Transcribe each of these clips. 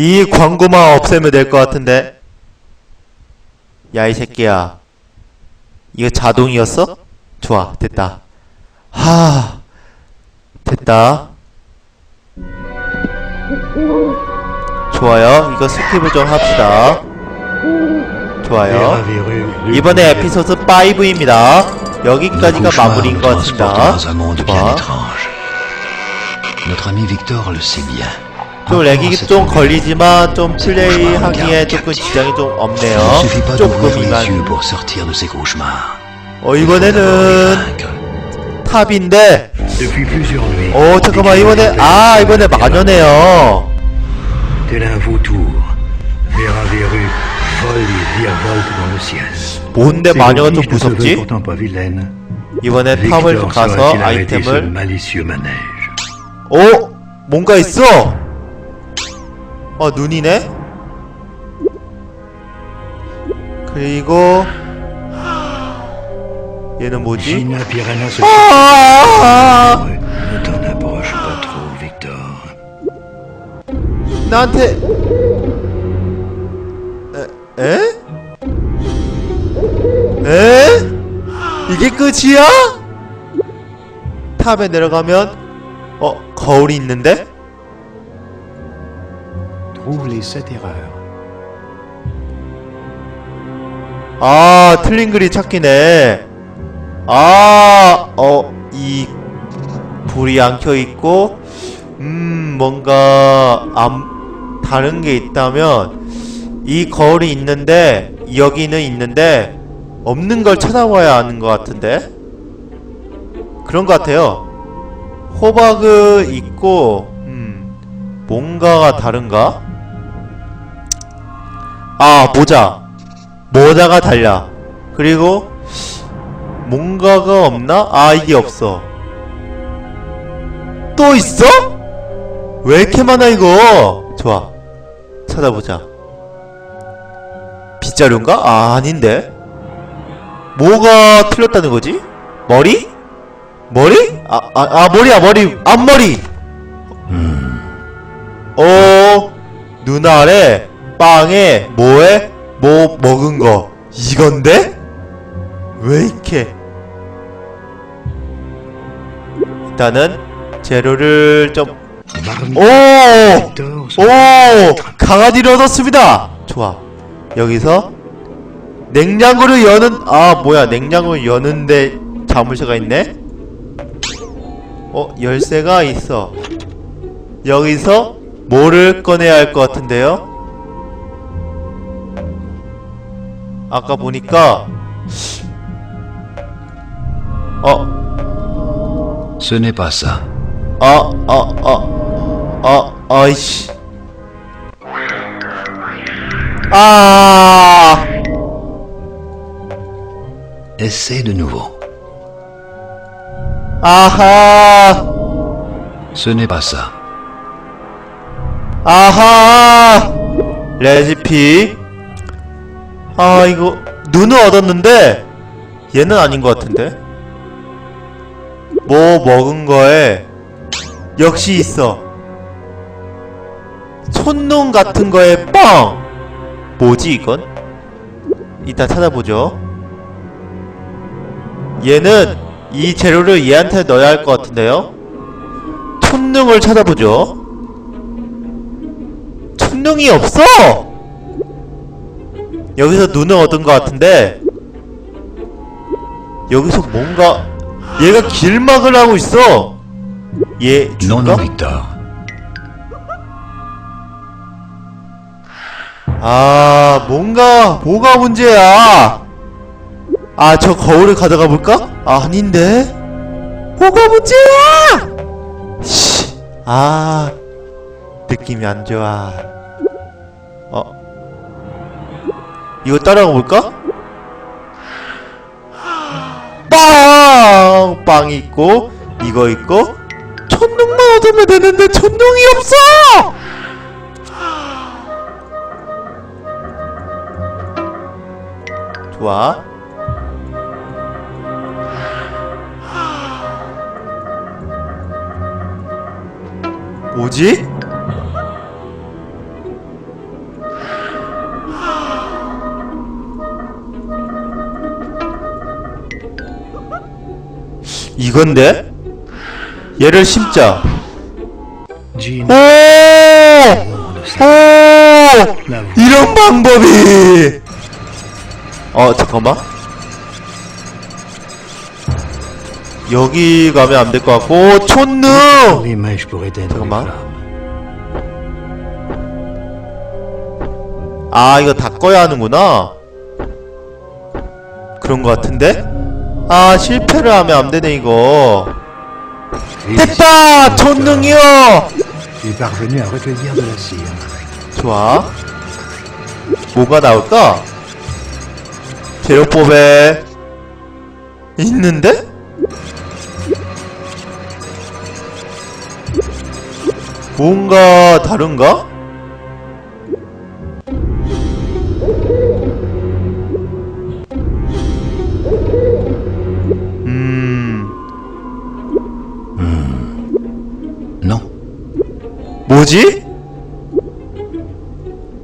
이 광고만 없애면 될 것 같은데. 야, 이 새끼야. 이거 자동이었어? 좋아, 됐다. 하, 됐다. 좋아요. 이거 스킵을 좀 합시다. 좋아요. 이번에 에피소드 5입니다. 여기까지가 마무리인 것 같습니다. 좋아. Notre ami Victor le sait bien. 좀 렉이 좀 걸리지만 좀 플레이하기에 조금 지장이 좀 없네요. 조금이만. 어 이번에는. 탑인데. 어 잠깐만 이번에 아 이번에 마녀네요. 뭔데 마녀가 좀 무섭지? 이번에 탑을 가서 아이템을. 어? 뭔가 있어! 어, 눈이네? 그리고 얘는 뭐지? 아! 나한테 에? 에? 에? 이게 끝이야? 탑에 내려가면 어 거울이 있는데? Trouve les sept erreurs. 아 틀린 글이 찾기네. 아, 아어 이 불이 안 켜 있고 음 뭔가 안 다른 게 있다면 이 거울이 있는데 여기는 있는데 없는 걸 찾아봐야 하는 것 같은데? 그런 것 같아요. 호박은 있고 음 뭔가가 다른가 아 모자 모자가 달라 그리고 뭔가가 없나 아 이게 없어 또 있어? 왜 이렇게 많아 이거? 좋아 찾아보자 빗자루인가? 아 아닌데 뭐가 틀렸다는 거지? 머리? 머리? 아, 아, 아 머리야 머리 앞머리 어 눈 아래 빵에 뭐에 뭐 먹은 거 이건데? 왜 이렇게 일단은 재료를 좀 오! 오! 강아지를 얻었습니다! 좋아. 여기서 냉장고를 여는, 아, 뭐야. 냉장고를 여는데 자물쇠가 있네? 어, 열쇠가 있어. 여기서 뭐를 꺼내야 할 것 같은데요? 아까 보니까, 어, pas ça. 아, 아, 아, 아, 아이씨. 아, Essaie de nouveau. 아하, Ce n'est pas ça. 아하. 레시피. 아, 이거, 눈을 얻었는데, 얘는 아닌 것 같은데? 뭐 먹은 거에, 역시 있어. 손놈 같은 거에 뻥! 뭐지, 이건? 이따 찾아보죠. 얘는 이 재료를 얘한테 넣어야 할 것 같은데요? 촌능을 찾아보죠. 촌능이 없어! 여기서 눈을 얻은 것 같은데 여기서 뭔가 얘가 길막을 하고 있어. 얘 Victor. 아 뭔가 뭐가 문제야? 아 저 거울을 가져가 볼까? 아, 아닌데 뭐가 문제야? 씨, 아 느낌이 안 좋아. 이거 따라가 볼까? 빵! 빵 있고 이거 있고 천둥만 얻으면 되는데 천둥이 없어! 좋아. 뭐지? 이건데? 얘를 심자. 오! 오! 이런 방법이! 어, 잠깐만. 여기 가면 안 될 것 같고, Comment? flammes. 아, 이거 다 꺼야 하는구나. 그런 것 같은데? 아, 실패를 하면 안 되네, 이거. 됐다! cire. 좋아. 뭐가 나올까? 재료법에 있는데? 뭔가 다른가? 뭐지?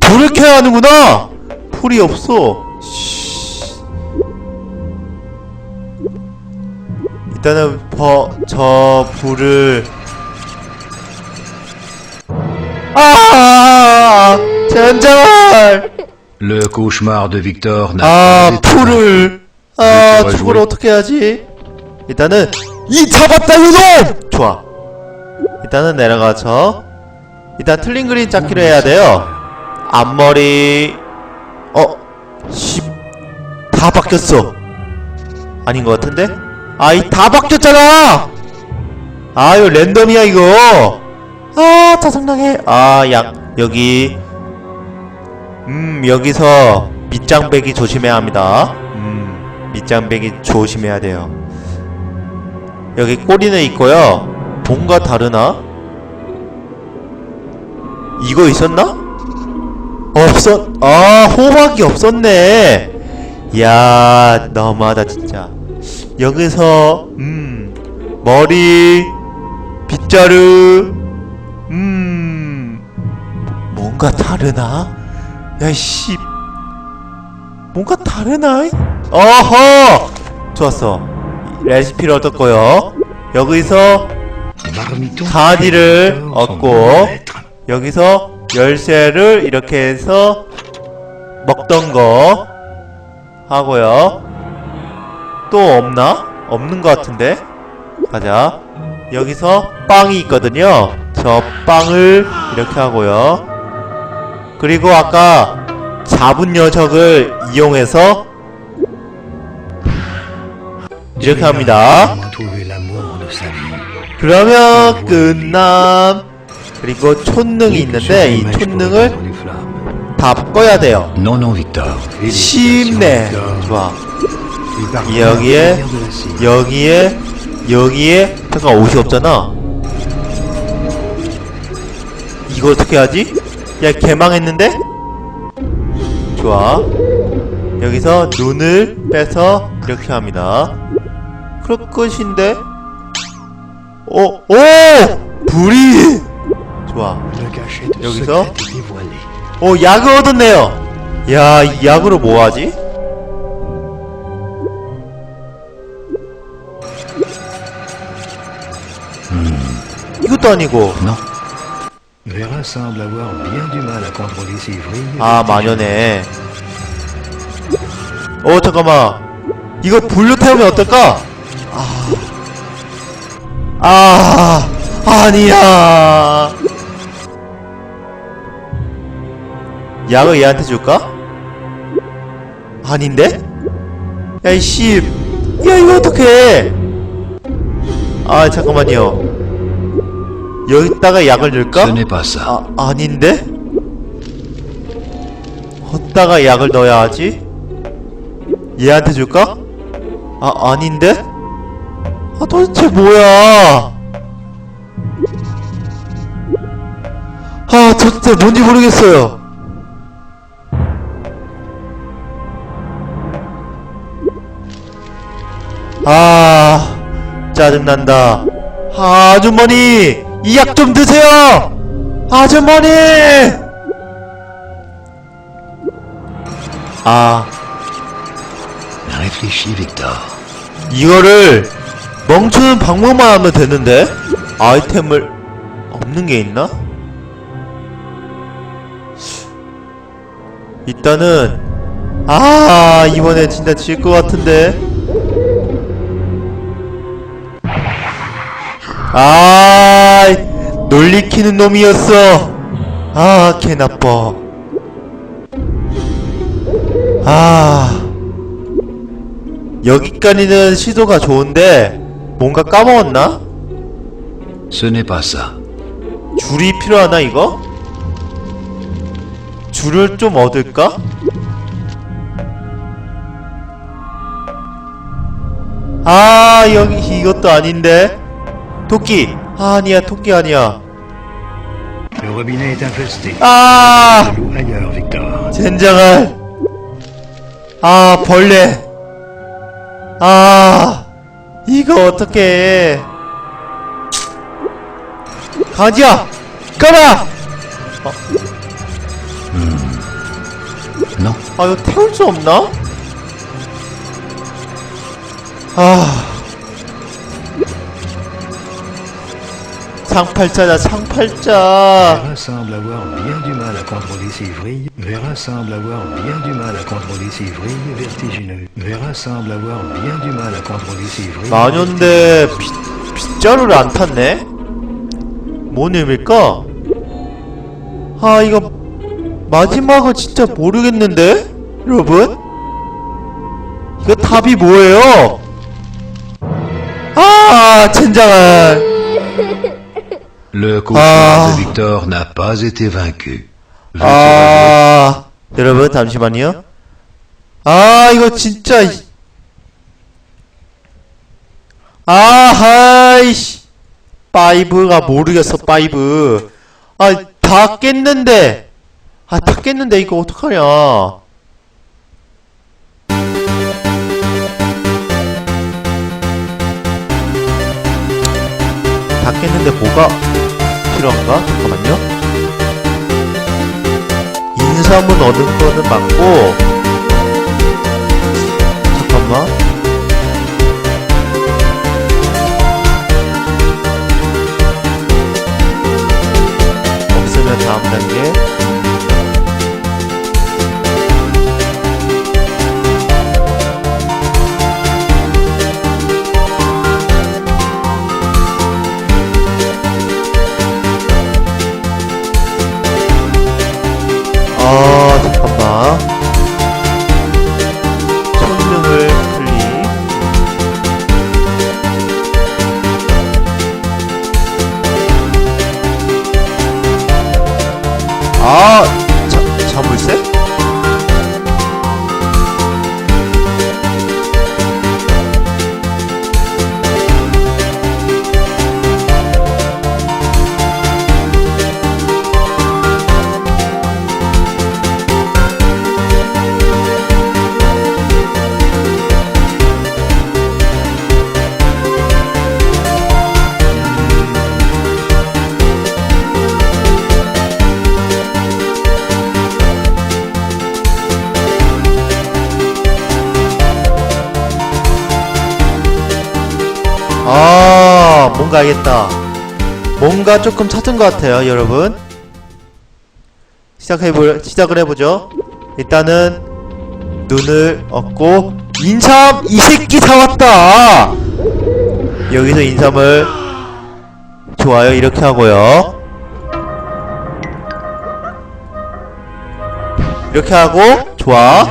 불을 켜야 하는구나! 불이 없어. 씨. 일단은 버, 저 불을 아 젠장 Le cauchemar de Victor n'a 아 불을 아 저걸. 어떻게 하지 일단은 이 잡았다 이놈 좋아 일단은 내려가서 일단 틀린 그림 찾기로 해야 돼요. 앞머리 어? 씨, 다 바뀌었어. 아닌 것 같은데? 아이 다 바뀌었잖아! 아 이거 랜덤이야 이거. 아 짜증나게 아양 여기. 음 여기서 밑장 빼기 조심해야 합니다. 음 밑장 빼기 조심해야 돼요. 여기 꼬리는 있고요. 뭔가 다르나? 이거 있었나? 없었 아 호박이 없었네. 야 너무하다 진짜. 여기서 음 머리 빗자루 음 뭔가 다르나? 야씨. 뭔가 다르나? 어허! 좋았어. 레시피를 얻었고요. 여기서 가디를 얻고. 여기서 열쇠를 이렇게 해서 먹던 거 하고요. 또 없나? 없는 것 같은데? 가자. 여기서 빵이 있거든요. 저 빵을 이렇게 하고요. 그리고 아까 잡은 녀석을 이용해서 이렇게 합니다. 그러면 끝남. 그리고 촌능이 있는데 이 촌능을. 다 꺼야 돼요. 쉽네. 좋아. 여기에. 여기에 여기에 잠깐 옷이 없잖아. 이거 어떻게 하지? 야 개망했는데? 좋아. 여기서 눈을 빼서 이렇게 합니다. 그럴 것인데? 오, 오! 불이! 좋아. 여기서? 오, 약을 얻었네요. 야, 이 약으로 뭐 하지? 이것도 아니고. 아, 마녀네. 어, 잠깐만. 이거 불로 태우면 어떨까? 아. 아, 아니야. 약을 얘한테 줄까? 아닌데? 야, 이씨. 야, 이거 어떡해. 아, 잠깐만요. 여기다가 약을 넣을까? Ça. 아, 아닌데? 헛다가 약을 넣어야 하지? 얘한테 줄까? 아, 아닌데? 아, 도대체 뭐야? 아, 도대체 뭔지 모르겠어요. 아, 짜증난다. 아, 아주머니! 이 약 좀 드세요! 아주머니! 아. 이거를 멈추는 방법만 하면 되는데 아이템을 없는 게 있나? 일단은 아 이번에 진짜 질 것 같은데 아 놀리키는 놈이었어 아 개 나빠 아 여기까지는 시도가 좋은데 뭔가 까먹었나? Ça. 줄이 필요하나 이거? 줄을 좀 얻을까? 아 여기 이것도 아닌데 토끼 아, 아니야 토끼 아니야. 아. 젠장한 아 벌레 아 이거 어떡해 가지야 가라 Non. 아 이거 태울 수 없나? 아 상팔자다 상팔자 Vera semble avoir bien du mal à contrôler ses vrilles. Vera semble avoir bien du mal à contrôler ses vrilles vertigineuses. Vera semble avoir bien du mal à contrôler ses vrilles. 마녀인데 빗, 빗자루를 안 탔네? 뭔 의미일까? 아 이거 마지막은 진짜 모르겠는데? 여러분? 이거 답이 뭐예요? 아 젠장한 Le cauchemar Ah. de Victor n'a pas été vaincu. 아 여러분 잠시만요. 아 이거 진짜 이- 아하이씨. 파이브가 모르겠어 파이브. 아 다 깼는데. 아 다 깼는데 이거 어떡하냐. 다 깼는데 뭐가 필요한가? 잠깐만요 인삼은 얻은 거는 맞고 아 가 알겠다. 뭔가 조금 찾은 것 같아요 여러분. 시작해볼 시작을 해보죠. 일단은 눈을 얻고 인삼 이 새끼 사왔다. 여기서 인삼을 좋아요 이렇게 하고요. 이렇게 하고 좋아.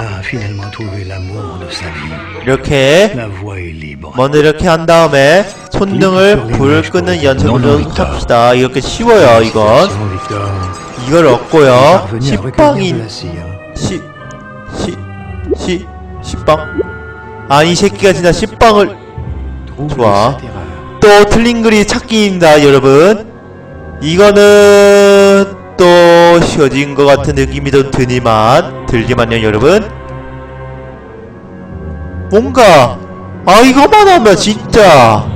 이렇게. 먼저 이렇게 한 다음에 손등을 불 끄는 연습을 합시다. 이렇게 쉬워요, 이건. 이걸 얻고요. Cire. 시, 시, 시, 식빵. 아, 이 새끼가 진짜 식빵을 좋아. 또 틀린 글이 찾기입니다, 여러분. 이거는 또 쉬워진 것 같은 느낌이 좀 드니만, 들지만요, 여러분. 뭔가, 아, 이거만 하면 진짜, 어,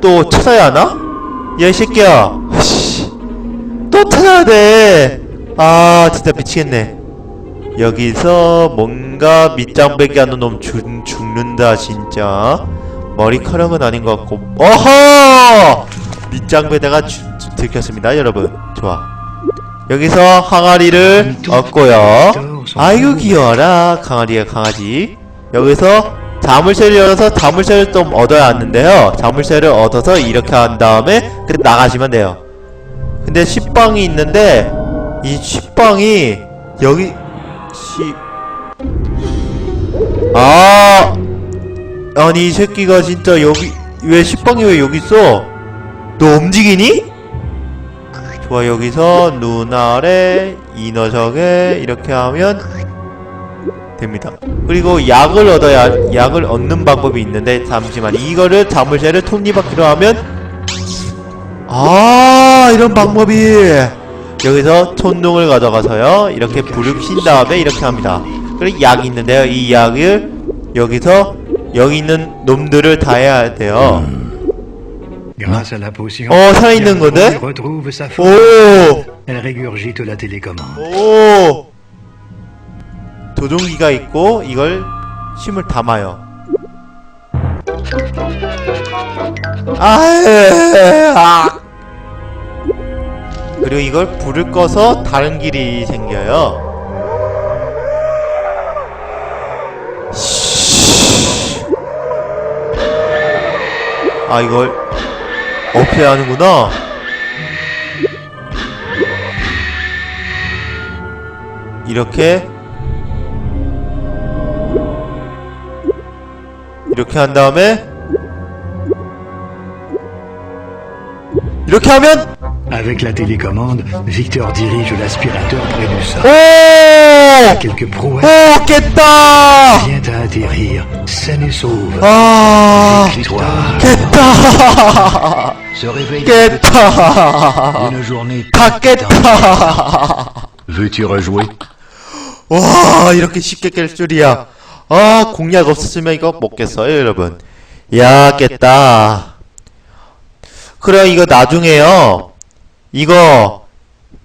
또 찾아야 하나? 야, 이 새끼야. 씨, 또 찾아야 돼. 아, 진짜 미치겠네. 여기서 뭔가 밑장빼기 하는 놈 죽, 죽는다 진짜. 머리카락은 아닌 것 같고. 어허! 밑장빼다가 주- 주- 들켰습니다 여러분. 좋아. 여기서 항아리를 얻고요. 아이고 귀여워라. 강아지야 강아지. 여기서 자물쇠를 열어서 자물쇠를 좀 얻어야 하는데요. 자물쇠를 얻어서 이렇게 한 다음에 그 나가시면 돼요. 근데 식빵이 있는데 이 식빵이 여기 시... 아 아니 이 새끼가 진짜 여기 왜 식빵이 왜 여기 있어? 너 움직이니? 좋아 여기서 눈 아래 이 녀석에 이렇게 하면 됩니다. 그리고 약을 얻어야 약을 얻는 방법이 있는데 잠시만 이거를 자물쇠를 톱니바퀴로 하면 아 이런 방법이. 여기서 촌농을 가져가서요. 이렇게 불을 핀 다음에 이렇게 합니다. 그리고 약이 있는데요. 이 약을 여기서 여기 있는 놈들을 다 해야 돼요. donne, retrouve sa force. 오. 오 조종기가 있고 이걸 힘을 담아요. 아, 아. 그리고 이걸 불을 꺼서 다른 길이 생겨요. 아 이걸 없애야 하는구나? 이렇게 이렇게 한 다음에 이렇게 하면 Avec la télécommande, Victor dirige l'aspirateur près du sol. 오! Quelques prouesses 오 깼다! vient à atterrir, saine et sauve. 아 Victoire. 깼다! Se réveille 깼다! une journée 다 깼다! Veux-tu rejouer 와 이렇게 쉽게 깰 줄이야 아 공략 없었으면 이거 못 깼어요 여러분. 야 깼다. 그래 이거 나중에요. 이거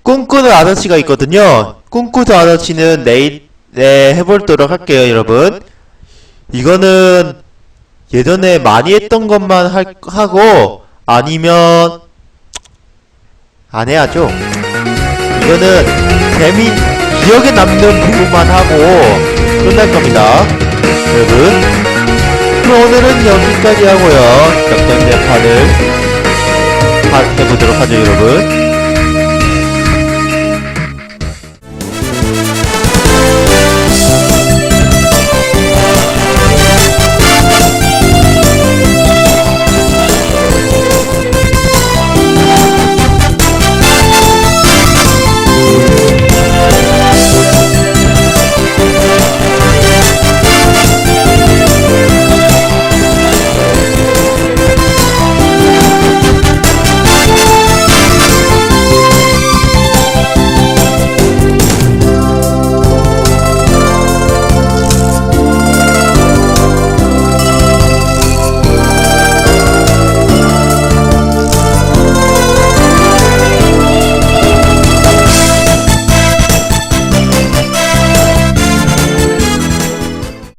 꿈꾸는 아저씨가 있거든요. 꿈꾸는 아저씨는 내일 네 해볼도록 할게요 여러분. 이거는 예전에 많이 했던 것만 할, 하고 아니면 안 해야죠. 이거는 재미 기억에 남는 부분만 하고 끝날 겁니다. 여러분 그럼 오늘은 여기까지 하고요. 역전대판을 해보도록 하죠 여러분